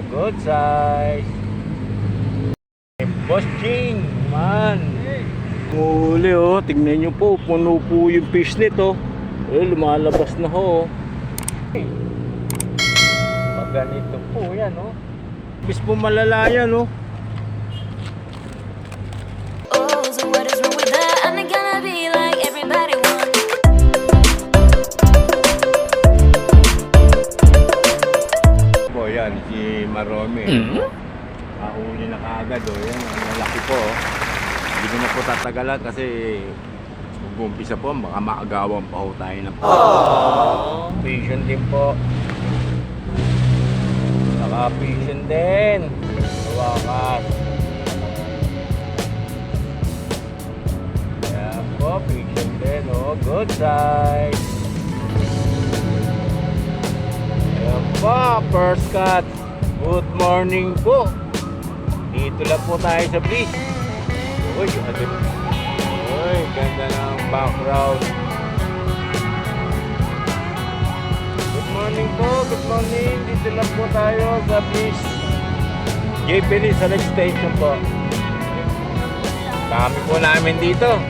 oh, good size. Boss man. Huli oh, tingnan nyo po, puno po yung fish net oh. Eh, lumalabas na ho. Pag ganito po yan oh. Fish po malala yan oh. Oh, si Marome. Ahuli na kaagad oh. Yan, ang lalaki po oh. Hindi ko na po tatagalan kasi mag-umpisa po, baka maagawan pa ho tayo ng Patient din po. Saka patient din. Wakas. Ayan po, patient din oh. Good size. Ayan po, first cut. Good morning po. Dito lang po tayo sa beach. Uy, ano? Uy, ganda ng background. Good morning po, good morning. Dito lang po tayo sa beach. JPL sa next station po. Dami po namin dito.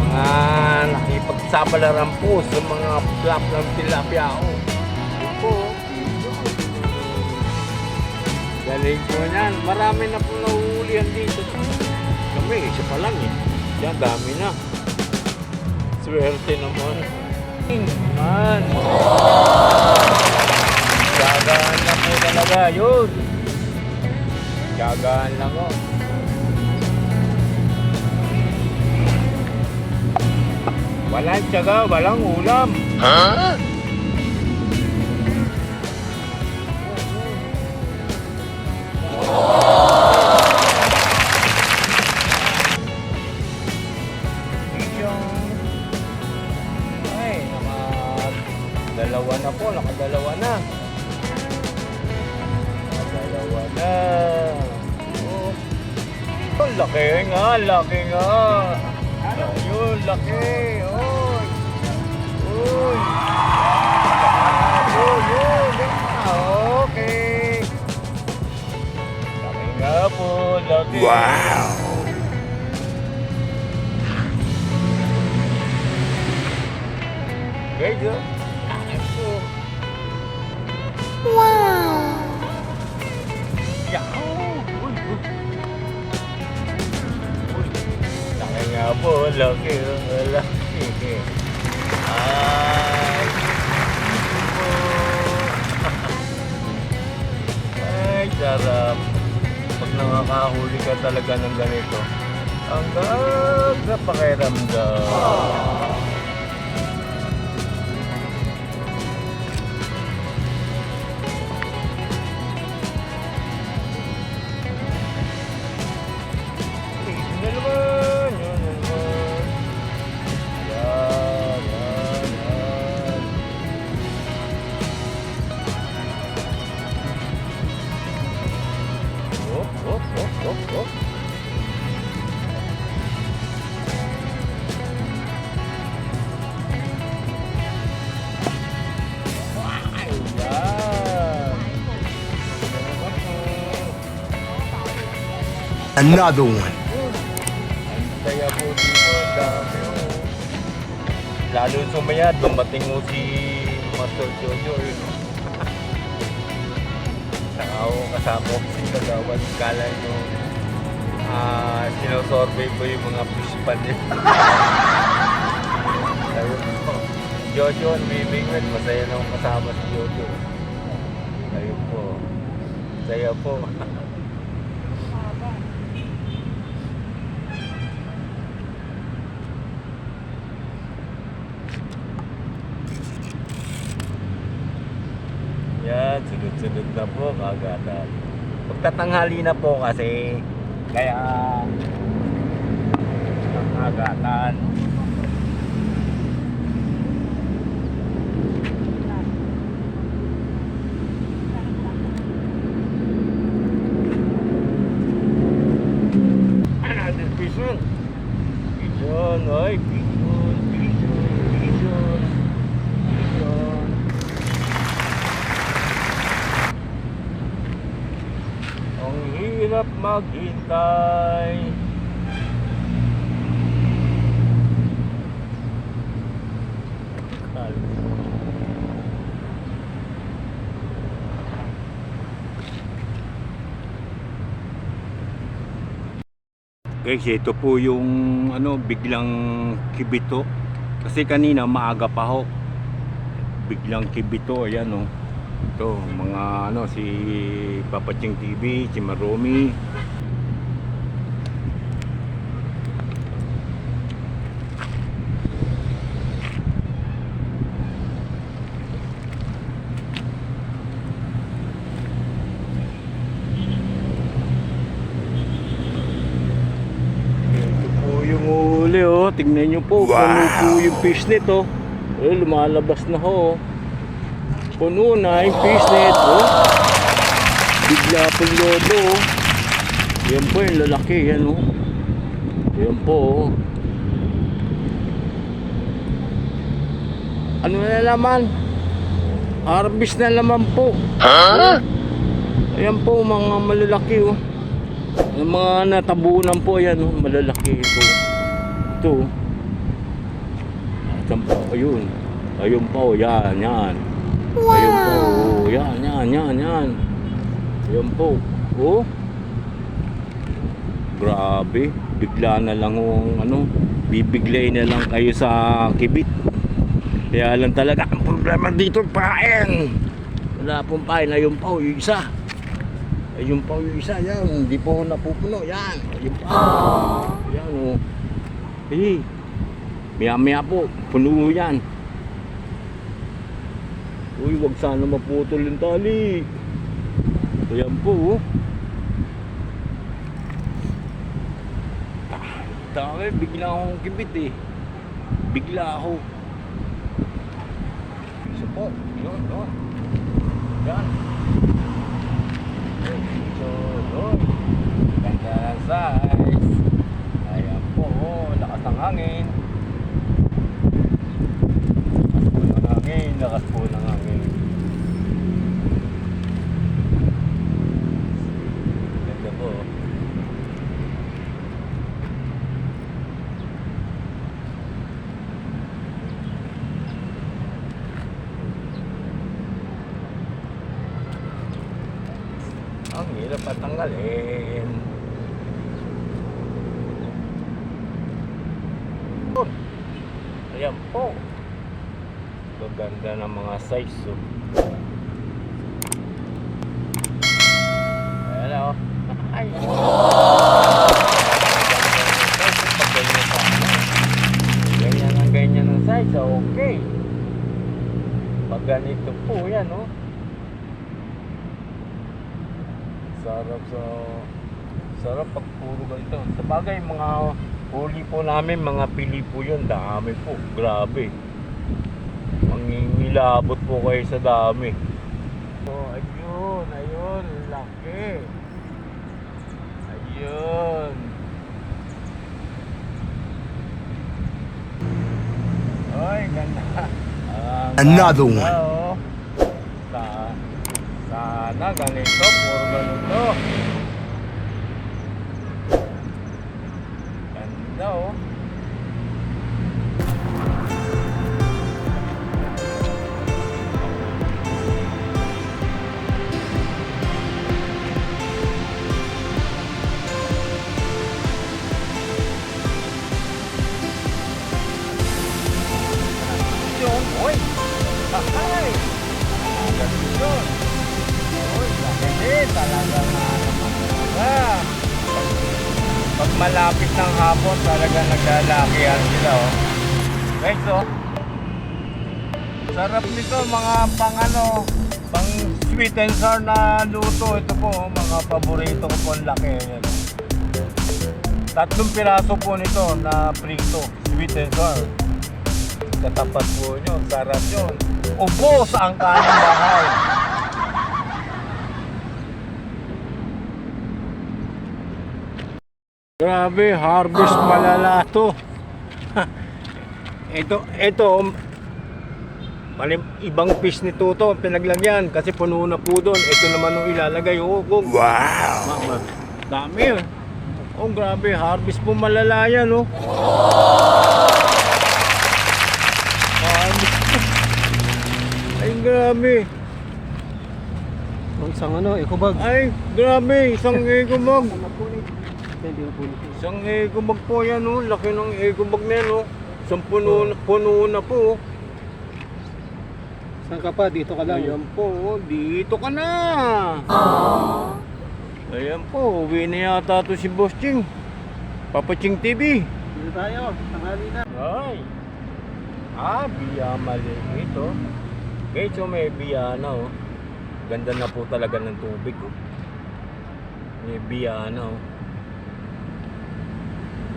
Mga nakipagsabalaran po sa mga flap ng tilapia. Oh. Galing po yan. Marami na po nahuhulihan dito. Kami, isa pa lang eh. Yan, dami na. Swerte naman. Man. Gagaan na po talaga. Yun. Gagaan lang oh. Walang tiyaga, walang ulam. Ay, laki nga, laki nga. Ayun, laki. Oy. Uy. Ayun, yun. Okay. Laki nga po, laki. Great, oh. Laki po, laki, laki. Ay, po. Ay, sarap. Pag nakakahuli ka talaga ng ganito, ang ganda pakiramdam. Yun Another one. Kaya po dito, dami oh. Lalo sumayad, dumating mo si Master Jojo. Saka ako kasama ko si Kagawan. Kala nyo, ah, sinosurvey ko yung mga fish pan niya. Po. Jojo and Mimingwit, masaya na akong kasama si Jojo. Ayun po. Saya po. Sunod-sunod na po kagatan. Pagtatanghali na po kasi, kaya ang kagatan. Ano, maghintay. Guys, ito po yung ano biglang kibito. Kasi kanina maaga pa ho. Biglang kibito, ayan oh. Ito, mga ano si Papaching TV, si Maromi. Yung uli oh. Tingnan nyo po. Puno po yung fish net oh. Eh, lumalabas na ho. oh. Puno na yung fish net oh. Bigla po yung lobo oh. Yan po yung lalaki yan oh. Yan po oh. Ano na naman? Harvest na naman po. Ayan po mga malalaki oh. Yung mga natabunan po yan, oh, malalaki ito. Ito. Po? Ayun. Ayun po, yan, yan. Ayun po, yan, yan, yan, yan. Ayun po. Oh. Grabe. Bigla na lang oh, ano, bibiglay na lang kayo sa kibit. Kaya lang talaga, ang problema dito, pain. Wala pong pain. Ayun po, yung isa. Ayun pa yung isa, yan. Hindi po napupuno, yan. Ayun pa. Yan, oh. Eh, maya maya po, puno yan. Uy, wag sana maputol yung tali. Ayan po, oh. Ta- Dami, bigla akong kibit eh. Bigla ako. Isa po, yun, yun. Yan. So, doon. Ganda ng size. Ayan po, oh, lakas ng hangin. Lakas po ng hangin, lakas po ng hangin. Ganda po. oh. Hirap patanggalin. Oh, Ayan po. Gaganda ng mga size. Oh. Ayan o. Ay. Sarap sa sarap pag puro ganito. Sa bagay mga huli po namin mga pili po yun. Dami po. Grabe. Mangingilabot po kayo sa dami. Oh, ayun, ayun, laki. Ayun. Ay, ganda. Another one. oh. Sa, sana ganito, puro ganito. Ganda oh. Naglalakihan sila, oh. Guys, oh. Sarap nito, mga pang ano, pang sweet and sour na luto. Ito po, oh, mga paborito ko po ang laki. Ayan. Tatlong piraso po nito na prito, sweet and sour. Katapat po nyo, sarap yun. Ubo sa angkanang bahay. Grabe, harvest malala to. ito, ito, palim, ibang fish ni Tuto ang pinaglagyan kasi puno na po doon. Ito naman yung ilalagay. Oh, kung Wow! Mama, Dami oh. Oh, grabe. Harvest po malalayan, oh. Harvest po. Ay, grabe. Ang isang ano, ekobag. Ay, grabe. Isang egobag. Puno. Isang egobag po yan, oh. Laki ng egobag na yan, oh. Isang puno, puno na po. oh. Saan ka pa? Dito ka lang. Ayan po, oh. dito ka na. Ayan po, uwi na yata to si Boss Ching. Papa Ching TV. Dito tayo. Tanghali na. Ay. Ah, biya maliit oh. Guys, so may biya na oh. Ganda na po talaga ng tubig oh. May biya na oh.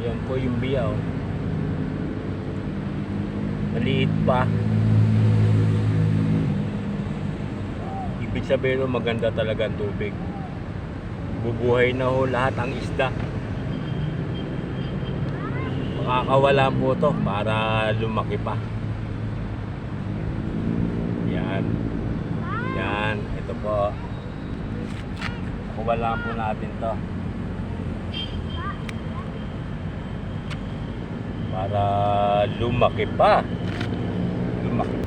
Yan po yung biya oh. Maliit pa. Ibig sabihin oh, maganda talaga ang tubig. Bubuhay na ho lahat ang isda makakawala po to para lumaki pa. Yan. Yan. Ito po. Kuwalaan po natin to. Para lumaki pa. Lumaki.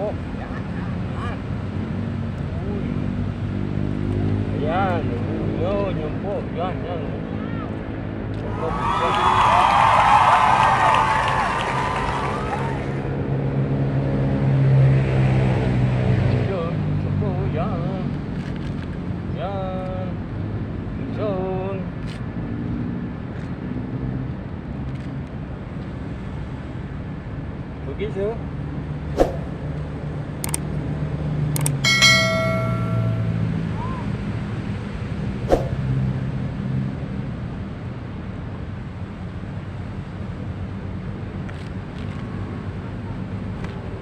Po. Ayan. Yun. Yun po. Yan. Yan. Yun, ito po, yan. Yan. Yun. Bugis, oh.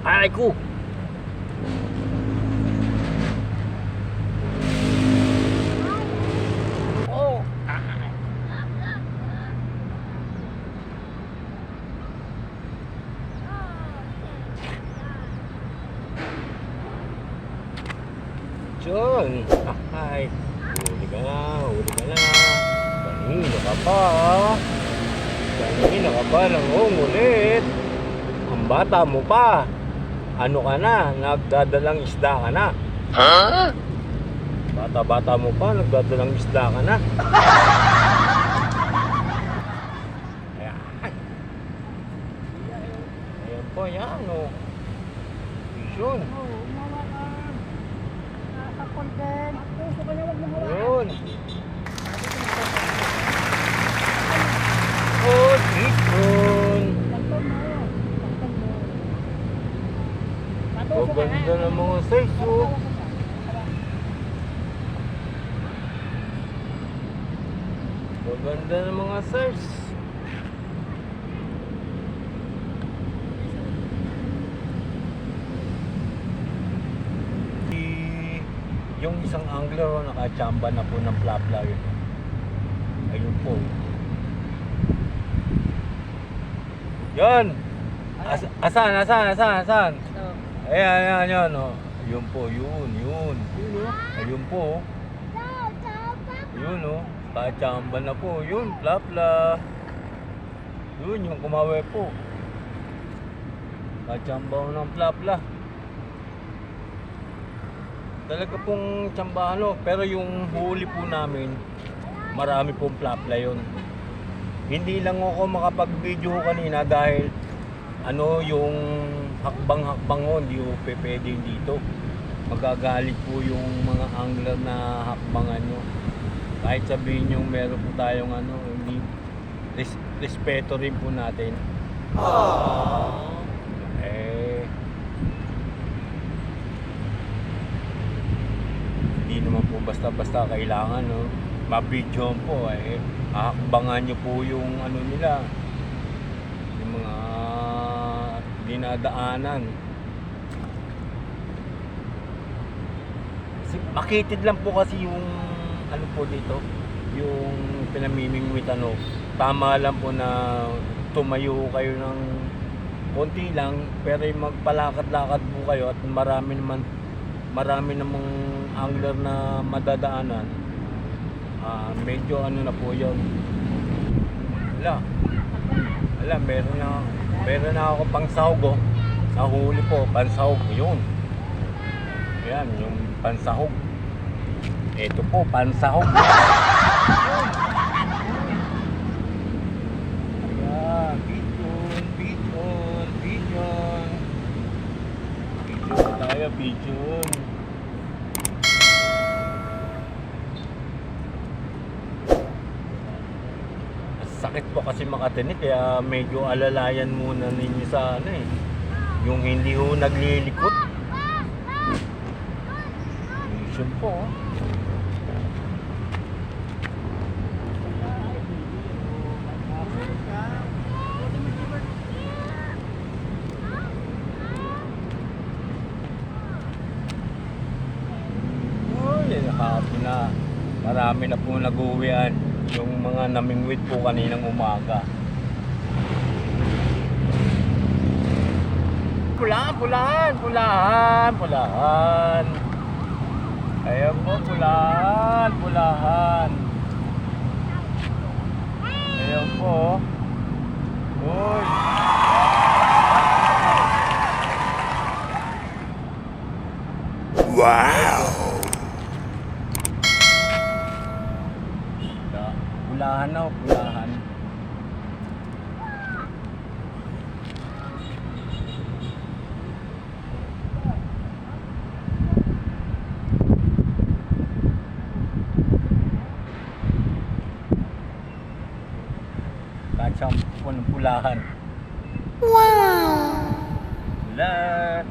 Ay, ko. Oh. John. Ay. Huli ka na, huli ka na. Kanino ka pa? Kanino ka pa nangungulit? Ang bata mo pa. Ano ka na? Nagdadalang isda ka na. Bata-bata mo pa, nagdadalang isda ka na. Ayan. Ayan po, yan o. Yun. Yun. Ganda ng mga size, oh. Maganda ng mga size. Yung isang angler oh, nakachamba na po ng plapla yun. Ayun po. Yan! As asan, asan, asan, asan? Ayan, ayan, ayan. Oh. Yun po, yun, yun. Ayun po. oh. Yun oh. Kachamba na po. Yun, plapla. Yun, yung kumawe po. Kachamba ng plapla. Talaga pong tsamba ano. Pero yung huli po namin, marami pong plapla yun. Hindi lang ako makapag-video kanina dahil ano yung hakbang-hakbang ko, hindi ko pe- pwede dito. Magagalit po yung mga angler na hakbangan nyo. Kahit sabihin nyo meron po tayong ano, hindi res, respeto rin po natin. Eh, hindi naman po basta-basta kailangan, no? Mabidyo po, eh. Hakbangan nyo po yung ano nila, yung mga dinadaanan. Makitid lang po kasi yung ano po dito, yung pinamimingwit ano. Tama lang po na tumayo kayo ng konti lang pero magpalakad-lakad po kayo at marami naman marami namang angler na madadaanan Ah, medyo ano na po yun. Wala. Wala, meron na, meron na ako pang sahog oh. Nahuli po, pansahog. Yun. Yan, yung pansahog. Ito po, pansahog. Ayan, pigeon, pigeon, pigeon. Pigeon tayo, pigeon. Sakit po kasi makatinik kaya medyo alalayan muna ninyo sa ano eh. Yung hindi ho naglilikot. Mission po. oh. Kahapon na. Marami na po nag-uwian. Yung mga namingwit po kaninang umaga. Pulahan, pulahan, pulahan, pulahan. Ayan po, pulahan, pulahan. Ayan po. Uy. Da- Pulahan na, pulahan. Kahit ng pulahan. Wow! Pulat!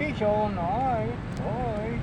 Fish on, oi, oi,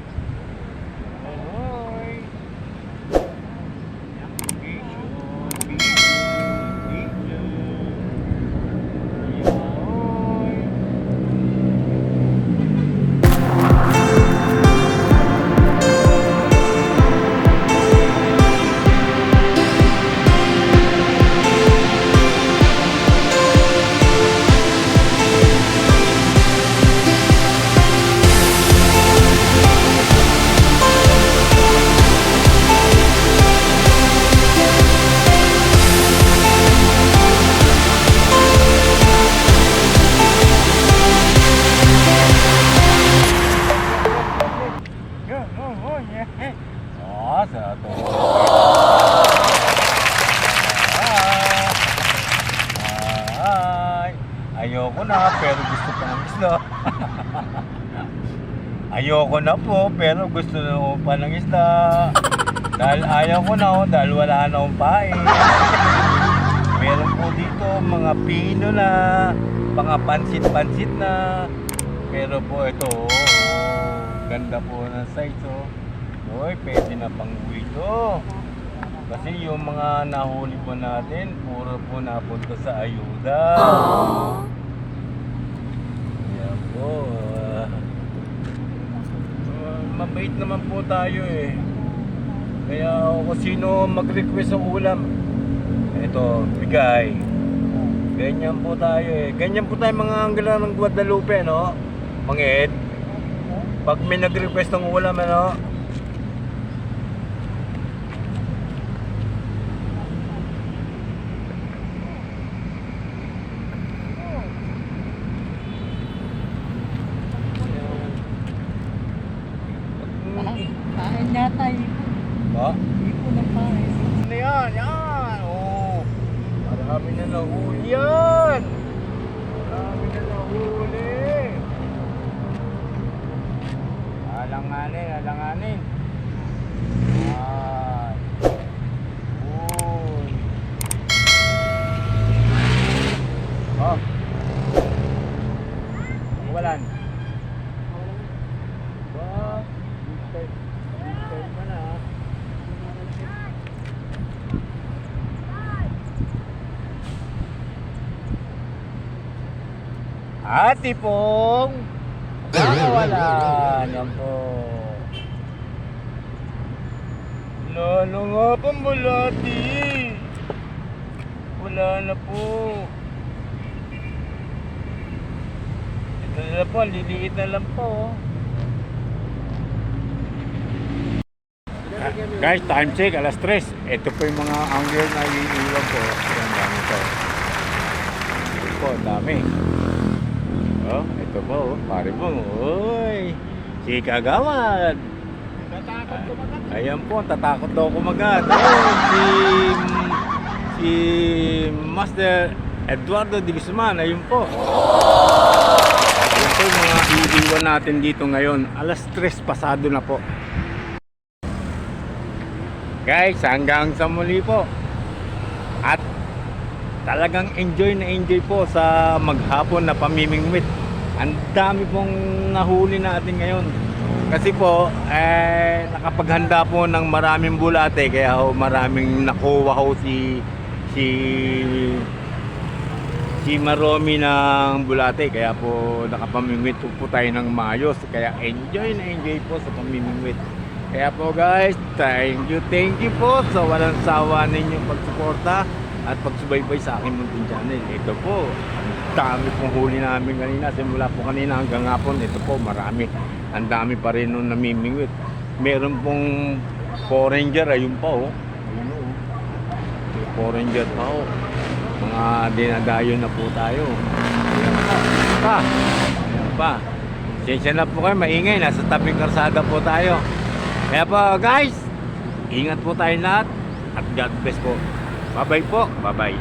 ko na oh, dahil wala na akong pain. Meron po dito mga pino na, mga pansit-pansit na. Pero po ito, oh, ganda po ng size oh. Uy, pwede na pang uwi to. Kasi yung mga nahuli po natin, puro po napunta sa ayuda. Yan po. Ah, mabait naman po tayo eh. Kaya kung sino mag-request ng ulam, ito, bigay. Ganyan po tayo eh. Ganyan po tayo mga anggala ng Guadalupe, no? Mga Ed. Pag may nag-request ng ulam, ano? Kain yata yung Ba? ipo ng pares. Ano yan? Yan! Oo! Marami na nahuli yan! Marami na nahuli! Alanganin, alanganin! Ay! Uy! Oh! Walan! Ba? Big time, big time ka na ah. Ate Pong! Nakawala na po. Lalo nga pong bulati. Wala na po. Ito na po, liliit na lang po. Guys, time check, alas 3. Ito po yung mga angler na iiwan po. Yan, dami to. Ito po, ang dami. Oh, ito po, oh. pare po. Uy, si Kagawad. Ah, Ayan po, tatakot daw kumagat. Oh, si, si Master Eduardo de Guzman, ayun po. Ayan po mga iiwan natin dito ngayon. Alas 3 pasado na po. Guys, hanggang sa muli po. At talagang enjoy na enjoy po sa maghapon na pamimingwit. Ang dami pong nahuli natin ngayon. Kasi po, eh, nakapaghanda po ng maraming bulate kaya ho, maraming nakuha ho si si si Maromi ng bulate kaya po nakapamimingwit po, tayo ng maayos kaya enjoy na enjoy po sa pamimingwit kaya po guys thank you thank you po sa walang sawa ninyong pagsuporta at pagsubaybay sa aking munting channel ito po ang dami pong huli namin kanina simula po kanina hanggang hapon ito po marami ang dami pa rin nung namimingwit meron pong foreigner ayun pa oh ayun oh may foreigner pa oh mga dinadayo na po tayo. Ayan pa. Ayan pa. Sensya na po kayo, maingay. Nasa tabing karsada po tayo. Kaya po guys, ingat po tayo lahat. At God bless po. Bye-bye po. Bye-bye.